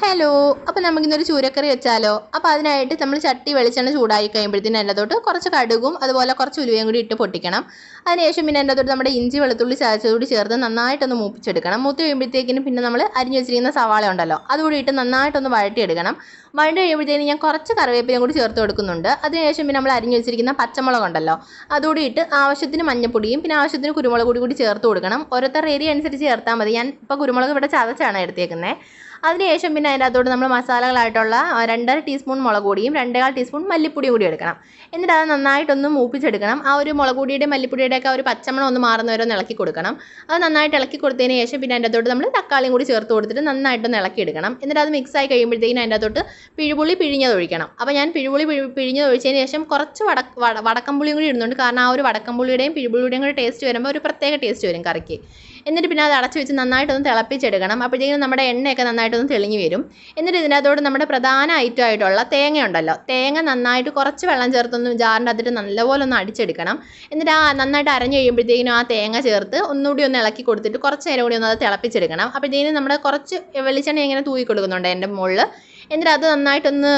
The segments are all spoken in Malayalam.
ഹലോ അപ്പോൾ നമുക്കിന്നൊരു ചൂരക്കറി വെച്ചാലോ? അപ്പോൾ അതിനായിട്ട് നമ്മൾ ചട്ടി വെളിച്ചെണ്ണ ചൂടായി കഴിയുമ്പോഴത്തേന് അതിന്റെ തൊട്ട് കുറച്ച് കടുകും അതുപോലെ കുറച്ച് ഉലുവയും കൂടി ഇട്ട് പൊട്ടിക്കണം. അതിനുശേഷം പിന്നെ എന്റെ തൊട്ട് നമ്മുടെ ഇഞ്ചി വെളുത്തുള്ളി ചതച്ചതുകൂടി ചേർത്ത് നന്നായിട്ടൊന്ന് മൂപ്പിച്ചെടുക്കണം. മൂത്ത് കഴിയുമ്പോഴത്തേക്കിനും പിന്നെ നമ്മൾ അരിഞ്ഞു വെച്ചിരിക്കുന്ന സവാള ഉണ്ടല്ലോ അതുകൂടി ഇട്ട് നന്നായിട്ടൊന്ന് വഴട്ടിയെടുക്കണം വഴണ്ട് കഴിയുമ്പോഴത്തേനും ഞാൻ കുറച്ച് കറിവേപ്പിലയും കൂടി ചേർത്ത് കൊടുക്കുന്നുണ്ട്. അതിനുശേഷം പിന്നെ നമ്മൾ അരിഞ്ഞു വെച്ചിരിക്കുന്ന പച്ചമുളക് ഉണ്ടല്ലോ അതുകൂടി ഇട്ട് ആവശ്യത്തിന് മഞ്ഞപ്പൊടിയും പിന്നെ ആവശ്യത്തിന് കുരുമുളക് കൂടി കൂടി ചേർത്ത് കൊടുക്കണം. ഓരോരുത്തർ ഏരിയ അനുസരിച്ച് ചേർത്താൽ മതി. ഞാൻ ഇപ്പോൾ കുരുമുളക് ഇവിടെ ചതച്ചാണ് എടുത്തേക്കുന്നത് അതിനുശേഷം പിന്നെ അതിനകത്തോട്ട് നമ്മൾ മസാലകളായിട്ടുള്ള രണ്ടര ടീസ്പൂൺ മുളക് പൊടിയും രണ്ടേകാൽ ടീസ്പൂൺ മല്ലിപ്പൊടിയും കൂടി എടുക്കണം. എന്നിട്ട് അത് നന്നായിട്ടൊന്ന് മൂപ്പിച്ചെടുക്കണം. ആ ഒരു മുളക് പൊടിയുടെയും മല്ലിപ്പൊടിയുടെ ഒക്കെ ഒരു പച്ചമണം ഒന്ന് മാറുന്നവരെ ഇളക്കി കൊടുക്കണം. അത് നന്നായിട്ട് ഇളക്കി കൊടുത്തതിന് ശേഷം പിന്നെ അതിന്റെ അകത്തോട്ട് നമ്മൾ തക്കാളിയും കൂടി ചേർത്ത് കൊടുത്തിട്ട് നന്നായിട്ടൊന്ന് ഇളക്കി എടുക്കണം. എന്നിട്ട് അത് മിക്സ് ആയി കഴിയുമ്പോഴത്തേക്കും അതിന്റെ അകത്തോട്ട് പിഴുപുളി പിഴിഞ്ഞത് ഒഴിക്കണം. അപ്പോൾ ഞാൻ പിഴുപുളി പിഴി- പിഴിഞ്ഞത് ഒഴിച്ചതിന് ശേഷം കുറച്ച് വട പുളിയും കൂടി ഇടുന്നുണ്ട്. കാരണം ആ ഒരു വടക്കംപുളിയുടെയും പിഴുപുളിയുടെയും കൂടി ടേസ്റ്റ് വരുമ്പോൾ ഒരു പ്രത്യേക ടേസ്റ്റ് വരും കറിക്ക്. എന്നിട്ട് പിന്നെ അത് അടച്ചു വെച്ച് നന്നായിട്ടൊന്ന് തിളപ്പിച്ചെടുക്കണം. അപ്പോഴത്തേക്കും നമ്മുടെ എണ്ണയൊക്കെ നന്നായിട്ടൊന്ന് തെളിഞ്ഞു വരും. എന്നിട്ട് ഇതിനകത്തോട് നമ്മുടെ പ്രധാന ഐറ്റം ആയിട്ടുള്ള തേങ്ങ ഉണ്ടല്ലോ. തേങ്ങ നന്നായിട്ട് കുറച്ച് വെള്ളം ചേർത്തൊന്നും ജാറിന്റെ അതിട്ട് നല്ലപോലെ ഒന്ന് അടിച്ചെടുക്കണം. എന്നിട്ട് ആ നന്നായിട്ട് അരഞ്ഞു കഴിയുമ്പോഴത്തേക്കിനും ആ തേങ്ങ ചേർത്ത് ഒന്നുകൂടി ഒന്ന് ഇളക്കി കൊടുത്തിട്ട് കുറച്ച് നേരം കൂടി ഒന്ന് അത് തിളപ്പിച്ചെടുക്കണം. അപ്പോഴത്തേക്കും നമ്മുടെ കുറച്ച് വെളിച്ചെണ്ണ ഇങ്ങനെ തൂക്കി കൊടുക്കുന്നുണ്ട് എന്റെ മുകളിൽ. എന്നിട്ട് അത് നന്നായിട്ടൊന്ന്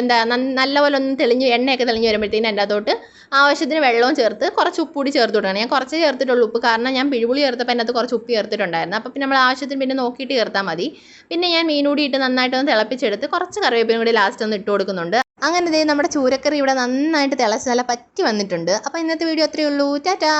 എന്താ നല്ലപോലെ ഒന്ന് തെളിഞ്ഞ് എണ്ണയൊക്കെ തെളിഞ്ഞ് വരുമ്പോഴത്തേക്കും എന്റെ അതോട്ട് ആവശ്യത്തിന് വെള്ളവും ചേർത്ത് കുറച്ച് ഉപ്പ് കൂടി ചേർത്ത് കൊടുക്കണം. ഞാൻ കുറച്ച് ചേർത്തിട്ടുള്ളൂ ഉപ്പ്. കാരണം ഞാൻ പിഴുപുളി ചേർത്തപ്പോൾ അതിനകത്ത് കുറച്ച് ഉപ്പ് ചേർത്തിട്ടുണ്ടായിരുന്നു. അപ്പോൾ പിന്നെ നമ്മൾ ആവശ്യത്തിന് പിന്നെ നോക്കിയിട്ട് ചേർത്താൽ മതി. പിന്നെ ഞാൻ മീൻ കൂടി ഇട്ട് നന്നായിട്ടൊന്ന് തിളപ്പിച്ചെടുത്ത് കുറച്ച് കറിവേപ്പിനും കൂടി ലാസ്റ്റ് ഒന്ന് ഇട്ട് കൊടുക്കുന്നുണ്ട്. അങ്ങനെ ഇതേ നമ്മുടെ ചൂരക്കറി ഇവിടെ നന്നായിട്ട് തിളച്ച് നല്ല പറ്റി വന്നിട്ടുണ്ട്. അപ്പോൾ ഇന്നത്തെ വീഡിയോ അത്രയേ ഉള്ളൂ. ടാറ്റാ!